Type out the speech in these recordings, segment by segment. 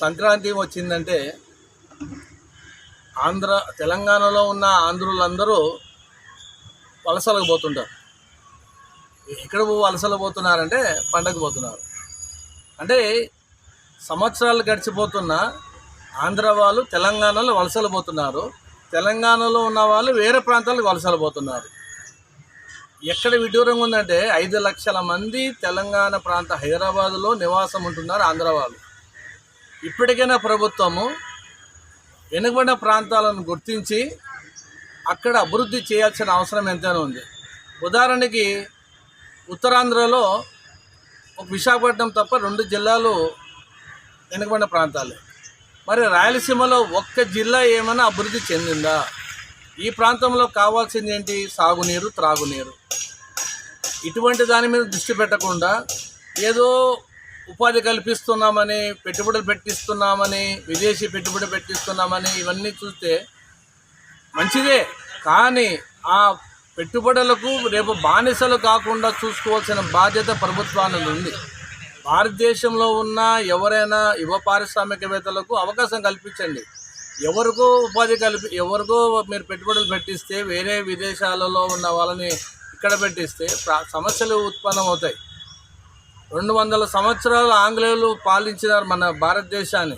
సంక్రాంతి వచ్చిందంటే ఆంధ్ర తెలంగాణలో ఉన్న ఆంధ్రులందరూ వలసలకు పోతుంటారు. ఎక్కడ వలసలు పోతున్నారంటే పండగ పోతున్నారు. అంటే సంవత్సరాలు గడిచిపోతున్న ఆంధ్ర వాళ్ళు తెలంగాణలో వలసలు పోతున్నారు. తెలంగాణలో ఉన్న వాళ్ళు వేరే ప్రాంతాలకు వలసలు పోతున్నారు. ఎక్కడ విడ్డూరంగా ఉందంటే ఐదు లక్షల మంది తెలంగాణ ప్రాంత హైదరాబాదులో నివాసం ఉంటున్నారు ఆంధ్ర వాళ్ళు. ఇప్పటికైనా ప్రభుత్వము వెనుకబడిన ప్రాంతాలను గుర్తించి అక్కడ అభివృద్ధి చేయాల్సిన అవసరం ఎంతైనా ఉంది. ఉదాహరణకి ఉత్తరాంధ్రలో ఒక విశాఖపట్నం తప్ప రెండు జిల్లాలు వెనుకబడిన ప్రాంతాలే. మరి రాయలసీమలో ఒక్క జిల్లా ఏమైనా అభివృద్ధి చెందిందా? ఈ ప్రాంతంలో కావాల్సింది ఏంటి? సాగునీరు త్రాగునీరు. ఇటువంటి దాని మీద దృష్టి పెట్టకుండా ఏదో ఉపాధి కల్పిస్తున్నామని పెట్టుబడులు పెట్టిస్తున్నామని విదేశీ పెట్టుబడి పెట్టిస్తున్నామని ఇవన్నీ చూస్తే మంచిదే. కానీ ఆ పెట్టుబడులకు రేపు బానిసలు కాకుండా చూసుకోవాల్సిన బాధ్యత ప్రభుత్వానికి ఉంది. భారతదేశంలో ఉన్న ఎవరైనా యువ పారిశ్రామికవేత్తలకు అవకాశం కల్పించండి. ఎవరికో ఉపాధి కల్పి ఎవరికో మీరు పెట్టుబడులు పెట్టిస్తే వేరే విదేశాలలో ఉన్న వాళ్ళని ఇక్కడ పెట్టిస్తే ప్ర- సమస్యలు ఉత్పన్నమవుతాయి. రెండు వందల సంవత్సరాలు ఆంగ్లేయులు పాలించినారు మన భారతదేశాన్ని.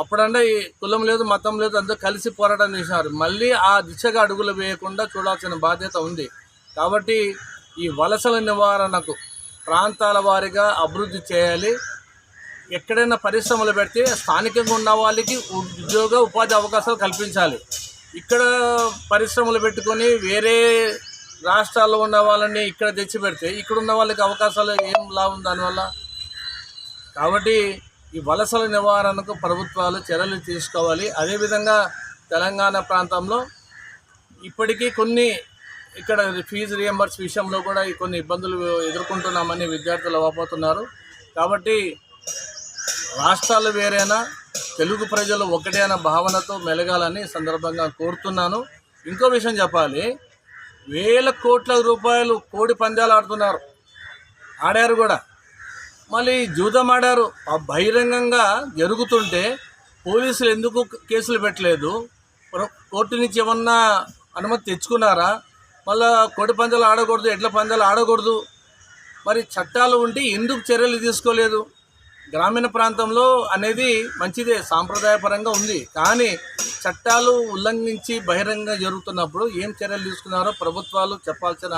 అప్పుడంటే ఈ కులం లేదు మతం లేదు అందరూ కలిసి పోరాటం చేసినారు. మళ్ళీ ఆ దిశగా అడుగులు వేయకుండా చూడాల్సిన బాధ్యత ఉంది. కాబట్టి ఈ వలసల నివారణకు ప్రాంతాల వారీగా అభివృద్ధి చేయాలి. ఎక్కడైనా పరిశ్రమలు పెడితే స్థానికంగా ఉన్న వాళ్ళకి ఉద్యోగ ఉపాధి అవకాశాలు కల్పించాలి. ఇక్కడ పరిశ్రమలు పెట్టుకొని వేరే రాష్ట్రాల్లో ఉన్న వాళ్ళని ఇక్కడ తెచ్చి పెడితే ఇక్కడ ఉన్న వాళ్ళకి అవకాశాలు ఏం లాభం దానివల్ల? కాబట్టి ఈ వలసల నివారణకు ప్రభుత్వాలు చర్యలు తీసుకోవాలి. అదేవిధంగా తెలంగాణ ప్రాంతంలో ఇప్పటికీ కొన్ని ఇక్కడ ఫీజు రియంబర్స్ విషయంలో కూడా ఈ కొన్ని ఇబ్బందులు ఎదుర్కొంటున్నామని విద్యార్థులు అవ్వబోతున్నారు. కాబట్టి రాష్ట్రాలు వేరేనా తెలుగు ప్రజలు ఒకటే అన్న భావనతో మెలగాలని సందర్భంగా కోరుతున్నాను. ఇంకో విషయం చెప్పాలి. వేల కోట్ల రూపాయలు కోడి పందాలు ఆడుతున్నారు. ఆడారు కూడా. మళ్ళీ జూదం ఆడారు. ఆ బహిరంగంగా జరుగుతుంటే పోలీసులు ఎందుకు కేసులు పెట్టలేదు? కోర్టు నుంచి ఏమన్నా అనుమతి తెచ్చుకున్నారా? మళ్ళా కోడి పందాలు ఆడకూడదు ఎడ్ల పందాలు ఆడకూడదు. మరి చట్టాలు ఉంటే ఎందుకు చర్యలు తీసుకోలేదు? గ్రామీణ ప్రాంతంలో అనేది మంచిదే సాంప్రదాయపరంగా ఉంది. కానీ చట్టాలు ఉల్లంఘించి బహిరంగ జరుగుతున్నప్పుడు ఏం చర్యలు తీసుకున్నారో ప్రభుత్వాలు చెప్పాల్సిన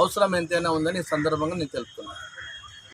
అవసరం ఎంతైనా ఉందని ఈ సందర్భంగా నేను తెలుపుతున్నాను.